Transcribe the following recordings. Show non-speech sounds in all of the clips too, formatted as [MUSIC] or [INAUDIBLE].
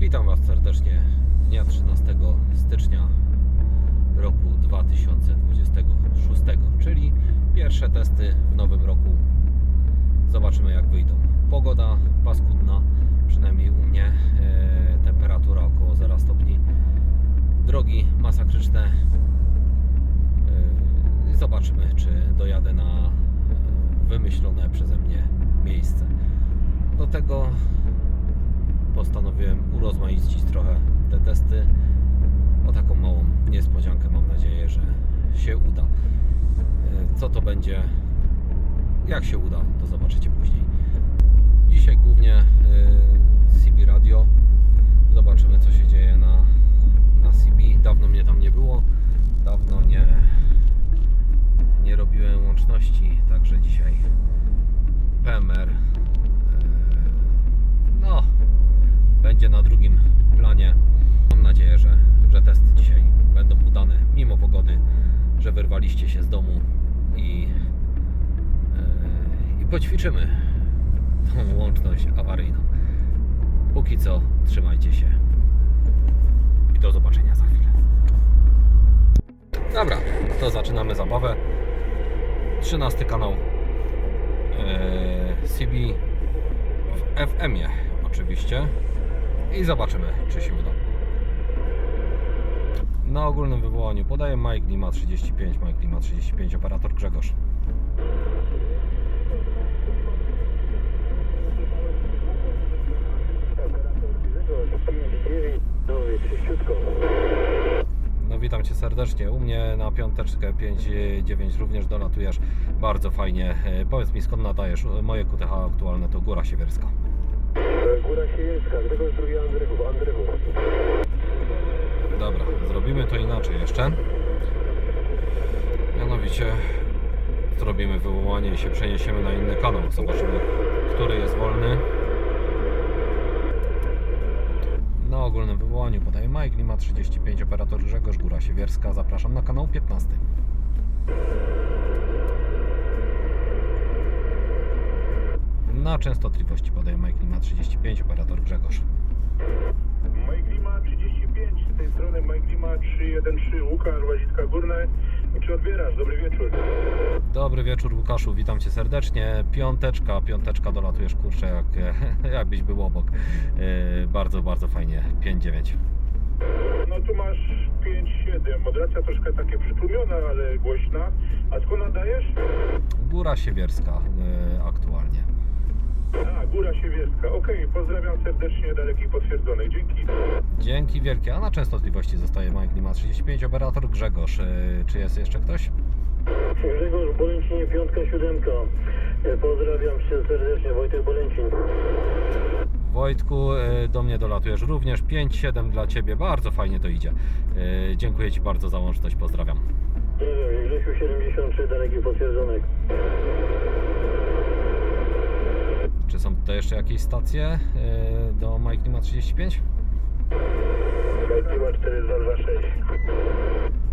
Witam Was serdecznie dnia 13 stycznia roku 2026, czyli pierwsze testy w nowym roku. Zobaczymy jak wyjdą. Pogoda paskudna, przynajmniej u mnie. E, temperatura około 0 stopni. Drogi masakryczne. E, zobaczymy czy dojadę na e, wymyślone przeze mnie miejsce. Do tego postanowiłem urozmaicić trochę te testy o taką małą niespodziankę. Mam nadzieję, że się uda. E, Co to będzie? Jak się uda, to zobaczycie później. Dzisiaj głównie e, CB Radio. Zobaczymy, co się dzieje na, na CB. Dawno mnie tam nie było. Dawno nie, nie robiłem łączności, także dzisiaj PMR. Będzie na drugim planie. Mam nadzieję, że, że testy dzisiaj będą udane, mimo pogody, że wyrwaliście się z domu i, e, i poćwiczymy tą łączność awaryjną. Póki co, trzymajcie się i do zobaczenia za chwilę. Dobra, to zaczynamy zabawę. 13 kanał e, CB w FM-ie oczywiście i zobaczymy czy się uda. Na ogólnym wywołaniu podaję Mike Lima 35, Mike Lima 35, operator Grzegorz. No witam Cię serdecznie. U mnie na piąteczkę 5-9 również dolatujesz. Bardzo fajnie. E, Powiedz mi skąd nadajesz? Moje QTH aktualne to Góra Siewierska. Góra Siewierska, Grzegorz drugi Andrychów, Andrychów. Dobra, zrobimy to inaczej jeszcze. Mianowicie zrobimy wywołanie i się przeniesiemy na inny kanał. Zobaczymy, który jest wolny. Na ogólnym wywołaniu podaję Mike Lima 35, operator Grzegorz Góra Siewierska. Zapraszam na kanał 15. Na częstotliwości podaję Mike Lima 35, operator Grzegorz. Mike Lima 35, z tej strony Mike Lima 313, Łukasz, Łaziska Górne. Czy odbierasz? Dobry wieczór. Dobry wieczór Łukaszu, witam Cię serdecznie. Piąteczka, piąteczka dolatujesz kurczę jak, [LAUGHS] jakbyś był obok. Yy, bardzo, bardzo fajnie. 5-9. No tu masz 5-7, moderacja troszkę takie przytłumiona, ale głośna. A skąd nadajesz? Góra Siewierska yy, aktualnie. A, Góra Siewierska. Okej, pozdrawiam serdecznie dalekich potwierdzonych. Dzięki. Dzięki wielkie. A na częstotliwości zostaje Mike Lima 35, operator Grzegorz. Yy, czy jest jeszcze ktoś? Grzegorz Bolęcinie, piątka, siódemka. Pozdrawiam cię serdecznie, Wojtek Bolęcin. Wojtku, yy, do mnie dolatujesz również. 5-7 dla Ciebie. Bardzo fajnie to idzie. Yy, dziękuję Ci bardzo za łączność. Pozdrawiam. Pozdrawiam, Grzesiu 73, dalekich potwierdzonych. Czy są tutaj jeszcze jakieś stacje yy, do Mike Lima 35? Mike Lima 4226.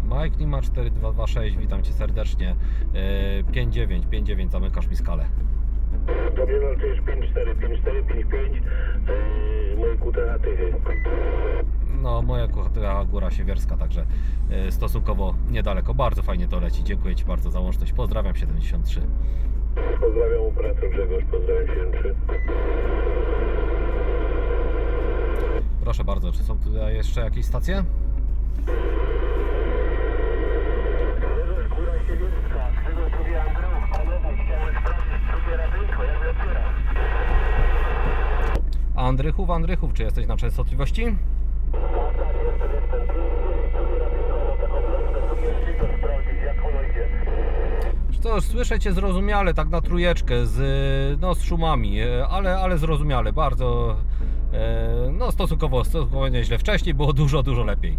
Mike Lima 4226, witam Cię serdecznie. Yy, 59, 59, zamykasz mi skalę. To jest 54, 54, 55, yy, moje QTA tychy. No, moja kuchara Góra Siewierska, także yy, stosunkowo niedaleko. Bardzo fajnie to leci. Dziękuję Ci bardzo za łączność. Pozdrawiam 73. Pozdrawiam operator Grzegorz, pozdrawiam 73. Czy są tutaj jeszcze jakieś stacje? Andrychów, Andrychów, czy jesteś na częstotliwości? To słyszę Cię zrozumiale, tak na trójeczkę, z, no, z szumami, e, ale, ale zrozumiale, bardzo, e, stosunkowo, stosunkowo nieźle. Wcześniej było dużo, dużo lepiej.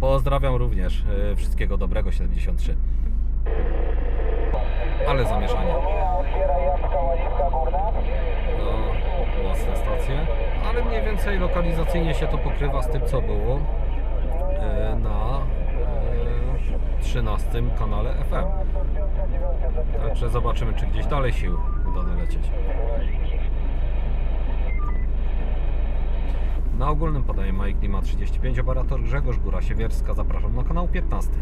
Pozdrawiam, również. e, Wszystkiego dobrego 73. Ale zamieszanie. No, mocne stacje. Ale mniej więcej lokalizacyjnie się to pokrywa z tym, co było e, na e, 13 kanale FM. Także zobaczymy, czy gdzieś dalej się uda. lecieć. Na ogólnym podaje Mike Lima 35, operator Grzegorz Góra Siewierska. Zapraszam na kanał 15.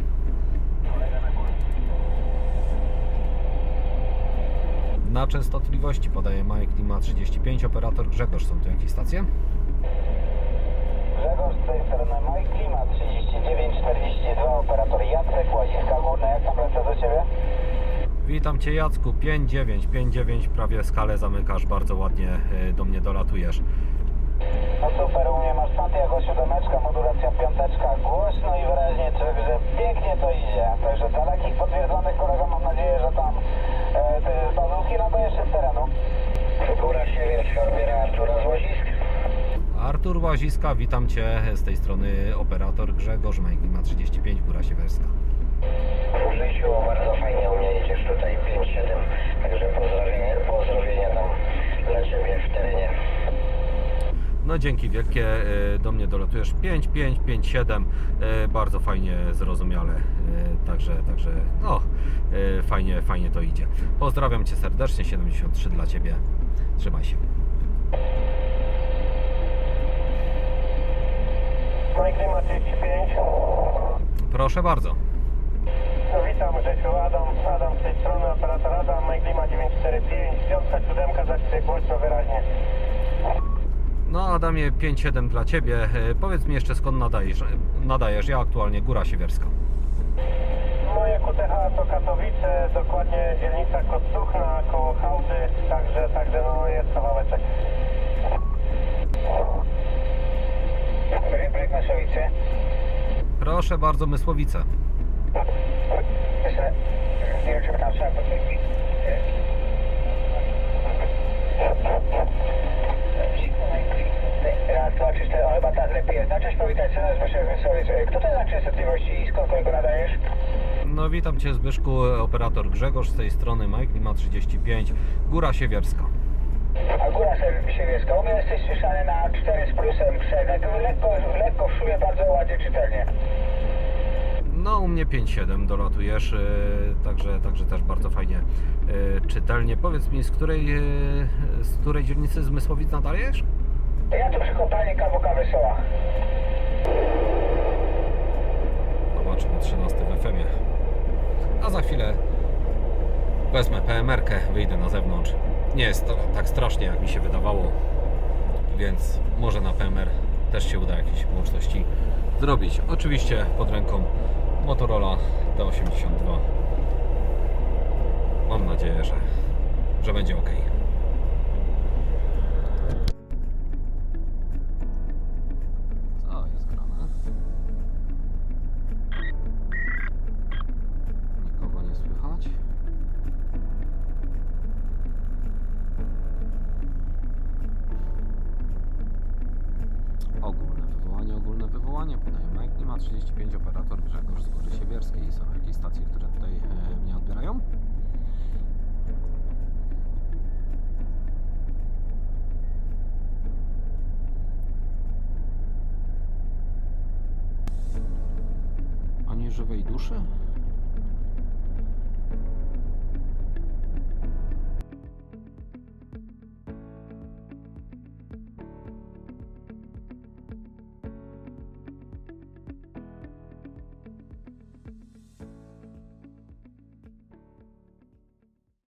Na częstotliwości podaje Mike Lima 35, operator Grzegorz. Są tu jakieś stacje? Grzegorz z tej strony Mike Klima 3942, operator Jacek Łaziska Górne, jak tam lecę do Ciebie? Witam Cię Jacku, 5-9, 5-9, prawie skalę zamykasz, bardzo ładnie y, do mnie dolatujesz. No super, u mnie masz Santiago siódemeczka, modulacja piąteczka, głośno i wyraźnie, także pięknie to idzie. Także dla takich potwierdzonych kolegom mam nadzieję, że tam e, te bazówki nadajesz się z terenu. Góra Siewierska odbiera Artura z Łazisk. Artur Łaziska, witam Cię z tej strony operator Grzegorz, Mike Lima 35, Góra Siewierska. W życiu bardzo fajnie u mnie jedziesz tutaj 5-7, także pozdrowienia, pozdrowienia tam dla Ciebie w terenie. No dzięki wielkie, y, do mnie dolatujesz 5, 5, 5, 7, y, bardzo fajnie, zrozumiale, y, także, także no, y, fajnie, fajnie to idzie. Pozdrawiam Cię serdecznie, 73 dla Ciebie, trzymaj się. Mike Klima 35. Proszę bardzo. No witam Grzesiu, Adam, Adam z tej strony, operator Adam, Mike Lima 945, piątka, siódemka, za Ciebie głośno, wyraźnie. No Adamie, 5-7 dla Ciebie, y, powiedz mi jeszcze skąd nadajesz, nadajesz, ja aktualnie Góra Siewierska. Moje QTH to Katowice, dokładnie dzielnica Kostuchna, koło Hałdy, także, także no jest kawałeczek. Projekt Maszowice. Proszę bardzo, Mysłowice. Raz, dwa, trzy, cztery, o, lepiej jest. Znaczysz powitać się. Kto to na częstotliwości i skąd kolego nadajesz? No witam Cię Zbyszku, operator Grzegorz z tej strony Mike Lima 35, Góra Siewierska. A góra siewierska. U mnie jesteś słyszany na 4 z plusem przemek. Lekko, lekko w szumie, bardzo ładnie czytelnie. No u mnie 5-7 dolatujesz, yy, także, także też bardzo fajnie yy, czytelnie. Powiedz mi, z której, yy, z której dzielnicy z Mysłowic nadajesz? Ja tu przy kopalni KWK Wesoła. Zobaczymy 13 w FM-ie. A za chwilę wezmę PMR-kę, wyjdę na zewnątrz. Nie jest to tak strasznie, jak mi się wydawało, więc może na PMR też się uda jakieś łączności zrobić. Oczywiście pod ręką Motorola T82. Mam nadzieję, że, że będzie ok. этого и душа.